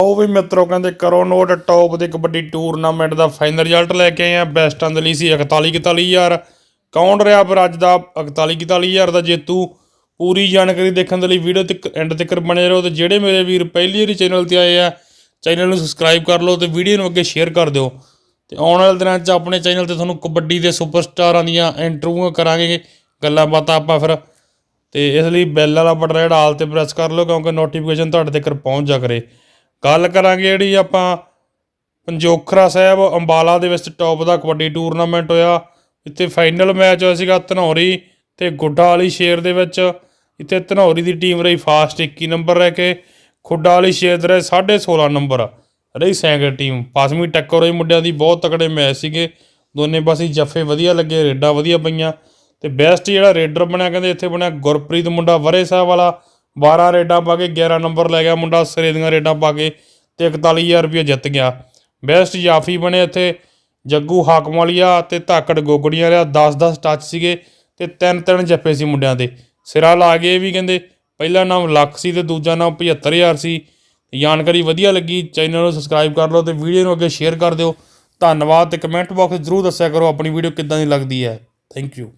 ਉਹ ਵੀ ਮਿੱਤਰੋ ਕਹਿੰਦੇ ਕਰੋ ਨੋਟ ਟੌਪ ਦੇ ਕਬੱਡੀ ਟੂਰਨਾਮੈਂਟ ਦਾ ਫਾਈਨਲ ਰਿਜ਼ਲਟ ਲੈ ਕੇ ਆਏ ਆ ਬੈਸਟਾਂ ਦੇ ਲਈ ਸੀ 41 41000 ਕੌਣ ਰਿਹਾ ਫਿਰ ਅੱਜ ਦਾ 41 41000 ਦਾ ਜੇਤੂ? ਪੂਰੀ ਜਾਣਕਾਰੀ ਦੇਖਣ ਦੇ ਲਈ ਵੀਡੀਓ ਤੱਕ ਐਂਡ ਤੱਕ ਬਣੇ ਰਹੋ ਤੇ ਜਿਹੜੇ ਮੇਰੇ ਵੀਰ ਪਹਿਲੀ ਵਾਰੀ ਚੈਨਲ ਤੇ ਆਏ ਆ ਚੈਨਲ ਨੂੰ ਸਬਸਕ੍ਰਾਈਬ ਕਰ ਲਓ ਤੇ ਵੀਡੀਓ ਨੂੰ ਅੱਗੇ ਸ਼ੇਅਰ ਕਰ ਦਿਓ। ਤੇ ਆਉਣ ਵਾਲੇ ਦਿਨਾਂ 'ਚ ਆਪਣੇ ਚੈਨਲ ਤੇ ਤੁਹਾਨੂੰ ਕਬੱਡੀ ਦੇ ਸੁਪਰਸਟਾਰਾਂ ਦੀਆਂ ਇੰਟਰਵਿਊਆਂ ਕਰਾਂਗੇ, ਗੱਲਾਂ ਬਾਤਾਂ ਆਪਾਂ ਫਿਰ। ਤੇ ਇਸ ਲਈ ਬੈਲ ਵਾਲਾ ਬਟਨ ਜਿਹੜਾ, ਆਲ ਤੇ ਪ੍ਰੈਸ ਕਰ ਲਓ ਕਿਉਂਕਿ ਨੋਟੀਫਿਕੇਸ਼ਨ ਤੁਹਾਡੇ ਤੱਕ ਪਹੁੰਚ ਜਾ ਕਰੇ। ਗੱਲ ਕਰਾਂਗੇ ਜਿਹੜੀ ਆਪਾਂ ਪੰਜੋਖਰਾ ਸਾਹਿਬ ਅੰਬਾਲਾ ਦੇ ਵਿੱਚ ਟੌਪ ਦਾ ਕਬੱਡੀ ਟੂਰਨਾਮੈਂਟ ਹੋਇਆ। ਇੱਥੇ ਫਾਈਨਲ ਮੈਚ ਹੋਇਆ ਸੀਗਾ ਧਨੌਰੀ ਤੇ ਗੁੱਡਾ ਵਾਲੀ ਸ਼ੇਰ ਦੇ ਵਿੱਚ। ਇੱਥੇ ਧਨੌਰੀ ਦੀ ਟੀਮ ਰਹੀ ਫਾਸਟ 21 ਨੰਬਰ ਰਹਿ ਕੇ। ਖੁੱਡਾ ਵਾਲੀ ਸ਼ੇਰ ਦੇ ਰਹੇ 16.5 ਨੰਬਰ ਰਹੀ ਸੈਂਕੜ ਟੀਮ ਪਾਸਵੀਂ ਟੱਕਰ ਹੋਈ ਮੁੰਡਿਆਂ ਦੀ, ਬਹੁਤ ਤਕੜੇ ਮੈਚ ਸੀਗੇ। ਦੋਨੇ ਪਾਸੇ ਜੱਫੇ ਵਧੀਆ ਲੱਗੇ, ਰੇਡਾਂ ਵਧੀਆ ਪਈਆਂ। ਤੇ ਬੈਸਟ ਜਿਹੜਾ ਰੇਡਰ ਬਣਿਆ, ਕਹਿੰਦੇ ਇੱਥੇ ਬਣਿਆ ਗੁਰਪ੍ਰੀਤ ਮੁੰਡਾ ਵਰੇ ਸਾਹਿਬ ਵਾਲਾ। 12 ਰੇਡਾਂ ਪਾ ਕੇ 11 ਨੰਬਰ ਲੈ ਗਿਆ ਮੁੰਡਾ, ਸਿਰੇ ਦੀਆਂ ਰੇਡਾਂ ਪਾ ਕੇ ਤੇ 41000 ਰੁਪਏ ਜਿੱਤ ਗਿਆ। ਬੈਸਟ ਜਾਫੀ ਬਣੇ ਇੱਥੇ ਜੱਗੂ ਹਾਕਮ ਵਾਲੀਆ ਤੇ ਧਾਕੜ ਗੋਗੜੀਆਂ ਵਾਲਾ 10-10 ਟੱਚ ਸੀਗੇ ਤੇ ਤਿੰਨ ਤਿੰਨ ਜੱਫੇ ਸੀ ਮੁੰਡਿਆਂ ਦੇ। ਸਿਰਾ ਲਾ ਗਏ ਵੀ ਕਹਿੰਦੇ, ਪਹਿਲਾ ਨਾਮ ਲੱਖ ਸੀ ਤੇ ਦੂਜਾ ਨਾਮ 75000 ਸੀ। ਜਾਣਕਾਰੀ ਵਧੀਆ ਲੱਗੀ ਚੈਨਲ ਨੂੰ ਸਬਸਕ੍ਰਾਈਬ ਕਰ ਲਓ ਤੇ ਵੀਡੀਓ ਨੂੰ ਅੱਗੇ ਸ਼ੇਅਰ ਕਰ ਦਿਓ। ਧੰਨਵਾਦ ਤੇ ਕਮੈਂਟ ਬਾਕਸ ਜ਼ਰੂਰ ਦੱਸਿਆ ਕਰੋ ਆਪਣੀ ਵੀਡੀਓ ਕਿੱਦਾਂ ਦੀ ਲੱਗਦੀ ਹੈ। Thank you